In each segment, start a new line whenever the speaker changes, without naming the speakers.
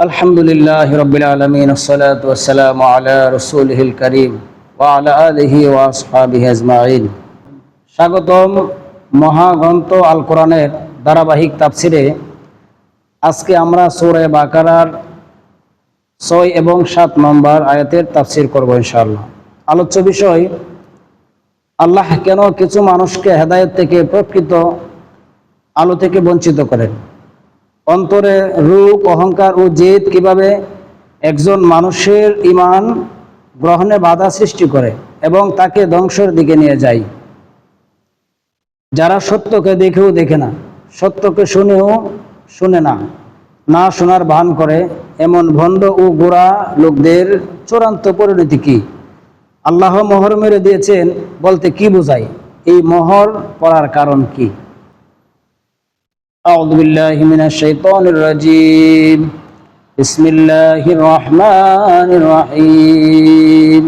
الحمد لله رب العالمين الصلاة والسلام على رسوله الكريم وعلى آله وأصحابه أجمعين স্বাগতম মহাগ্রন্থ আল কোরআনের ধারাবাহিক তাফসিরে আজকে আমরা সূরা বাকারার ছয় এবং সাত নম্বর আয়াতের তাফসির করব ইনশাআল্লাহ আলোচ্য বিষয় আল্লাহ কেন কিছু মানুষকে হেদায়েত থেকে প্রকৃত আলো থেকে বঞ্চিত করেন অন্তরে রূপ, অহংকার ও জেদ কীভাবে একজন মানুষের ইমান গ্রহণে বাধা সৃষ্টি করে এবং তাকে ধ্বংসের দিকে নিয়ে যায়। যারা সত্যকে দেখেও দেখে না, সত্যকে শুনেও শুনে না না শোনার ভান করে, এমন ভণ্ড ও গোড়া লোকদের চূড়ান্ত পরিণতি কি? আল্লাহ মোহর মেরে দিয়েছেন বলতে কি বোঝায়? এই মোহর পড়ার কারণ কি? أعوذ بالله من الشيطان الرجيم بسم الله الرحمن الرحيم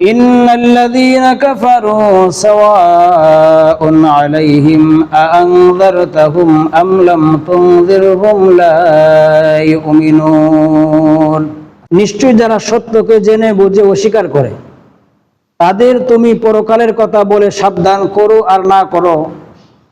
إن الذين كفروا سواء عليهم أأنذرتهم أم لم تنذرهم لا يؤمنون নিশ্চয় যারা সত্যকে জেনে বুঝে অস্বীকার করে তাদের তুমি পরকালের কথা বলে সাবধান করো আর না করো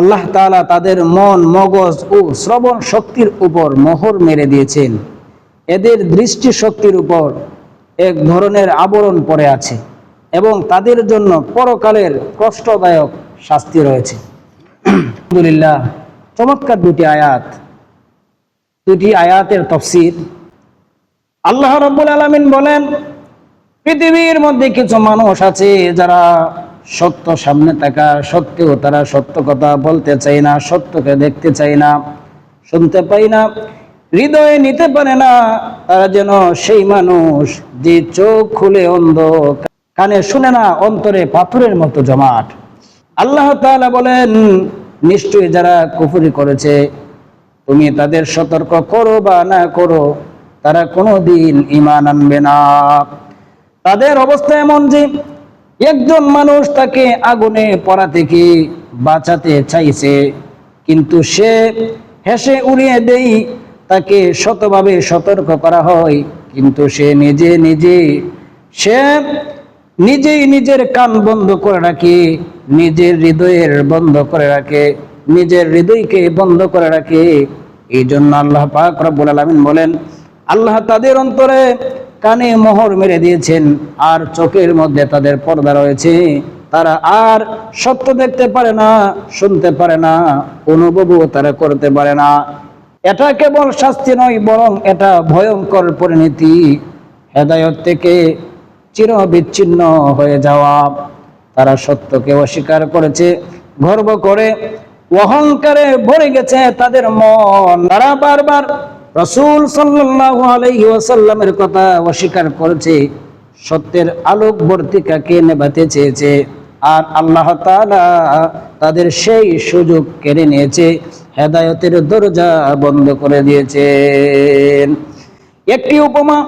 আল্লাহ তাআলা তাদের মন, মগজ ও শ্রবণ শক্তির উপর মোহর মেরে দিয়েছেন। এদের দৃষ্টি শক্তির উপর এক ধরনের আবরণ পড়ে আছে এবং তাদের জন্য পরকালের কষ্টদায়ক শাস্তি রয়েছে। আলহামদুলিল্লাহ, চমৎকার দুটি আয়াত। দুটি আয়াতের তফসির। আল্লাহ রব্বুল আলমিন বলেন, পৃথিবীর মধ্যে কিছু মানুষ আছে যারা সত্য সামনে থাকা সত্ত্বেও তারা সত্য কথা বলতে চায় না, সত্যকে দেখতে চায় না, শুনতে পাই না, হৃদয়ে নিতে পারে না, তারা যেন সেই মানুষ যে চোখ খুলে অন্ধ কানে শুনে না, অন্তরে পাথরের মতো জমাট। আল্লাহ তাআলা বলেন, নিশ্চয়ই যারা কুফরি করেছে, তুমি তাদের সতর্ক করো বা না করো, তারা কোনোদিন ইমান আনবে না। তাদের অবস্থা এমন যে একজন মানুষ তাকে আগুনে পড়া থেকে বাঁচাতে চাইছে, কিন্তু সে হেসে উড়িয়ে দেই, তাকে শতভাবে সতর্ক করা হয়, কিন্তু সে নিজে নিজে, সে নিজেই নিজের কান বন্ধ করে রাখে, নিজের হৃদয়ের বন্ধ করে রাখে, নিজের হৃদয়কে বন্ধ করে রাখে। এই জন্য আল্লাহ পাক রব্বুল আলামিন বলেন, আল্লাহ তাদের অন্তরে কানে মোহর মেরে দিয়েছেন, আর চোখের মধ্যে তাদের পর্দা রয়েছে। তারা আর সত্য দেখতে পারে না, শুনতে পারে না, অনুভবও তারা করতে পারে না। এটা কেবল শাস্তি নয়, বরং এটা ভয়ঙ্কর পরিণতি। হেদায়ত থেকে চির বিচ্ছিন্ন হয়ে যাওয়া। তারা সত্যকে অস্বীকার করেছে, গর্ব করে। অহংকারে ভরে গেছে তাদের মন। তারা বারবার রসুল আলাইহি ওয়াসাল্লামের কথা অস্বীকার করেছে। সত্যের আলোক বর্তিকাকে নেভাতে চেয়েছে? আর আল্লাহ তাআলা তাদের সেই সুযোগ কেড়ে নিয়েছে, হেদায়তের দরজা বন্ধ করে দিয়েছেন। একটি উপমা,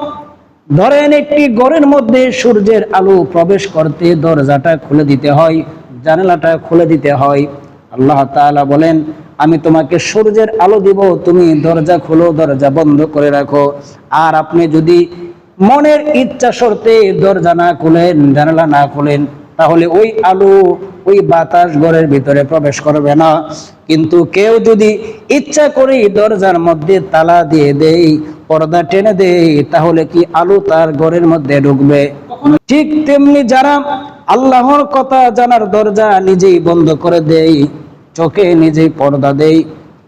ধরেন একটি ঘরের মধ্যে সূর্যের আলো প্রবেশ করতে দরজাটা খুলে দিতে হয়, জানালাটা খুলে দিতে হয়। আল্লাহ তাআলা বলেন আমি তোমাকে সূর্যের আলো দিব, তুমি দরজা খোলো, দরজা বন্ধ করে রাখো। আর আপনি যদি মনের ইচ্ছা শর্তে দরজা না খুলেন, জানালা না খুলেন, তাহলে ওই আলো ওই বাতাস ঘরের ভিতরে প্রবেশ করবে না। কিন্তু কেউ যদি ইচ্ছা করে দরজার মধ্যে তালা দিয়ে দেই পর্দা টেনে দেই তাহলে কি আলো তার ঘরের মধ্যে ঢুকবে? ঠিক তেমনি যারা আল্লাহর কথা জানার দরজা নিজেই বন্ধ করে দেই চোখে নিজেই পর্দা দেই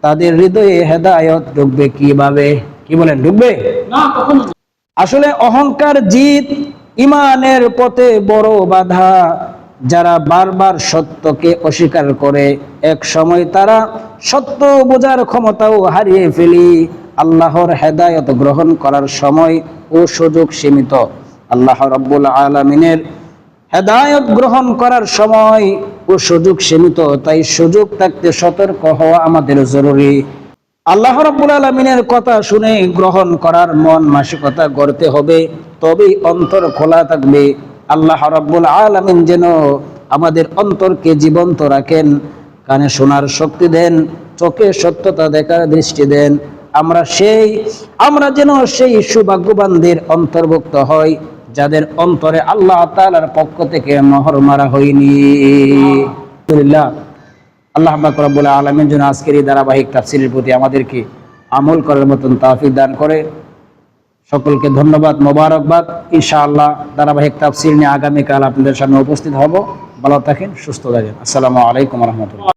তাদের হৃদয়ে হেদায়ত ঢুকবে কীভাবে? কি বলেন ঢুকবে? আসলে অহংকার জিত ইমানের পথে বড় বাধা। যারা বারবার সত্যকে অস্বীকার করে এক সময় তারা সত্য বোঝার ক্ষমতাও হারিয়ে ফেলি। আল্লাহর হেদায়ত গ্রহণ করার সময় ও সুযোগ সীমিত। আল্লাহ রব্বুল আলমিনের হেদায়ত গ্রহণ করার সময় ও সুযোগ সীমিত, তাই সুযোগ থাকতে সতর্ক হওয়া আমাদের জরুরি। আল্লাহ রব্বুল আলমিনের কথা শুনে গ্রহণ করার মন মাসিকতা গড়তে হবে, তবেই অন্তর খোলা থাকবে। আল্লাহ রব্বুল আলমিন যেন আমাদের অন্তরকে জীবন্ত রাখেন, কানে শোনার শক্তি দেন, চোখে সত্যতা দেখার দৃষ্টি দেন। আমরা সেই, আমরা যেন সেই সৌভাগ্যবানদের অন্তর্ভুক্ত হই। যাদের অন্তরে আল্লাহ তাআলার পক্ষ থেকে মোহর মারা হয়নি। আল্লাহ পাক রব্বুল আলামিন যেন আজকের এই ধারাবাহিক তাফসিরের প্রতি আমাদেরকে আমল করার মতন তাফিক দান করে। সকলকে ধন্যবাদ, মোবারকবাদ। ইনশাআল্লাহ ধারাবাহিক তাফসির নিয়ে আগামীকাল আপনাদের সামনে উপস্থিত হব। ভালো থাকেন, সুস্থ থাকেন। আসসালামু আলাইকুম রহমতুল্লাহ।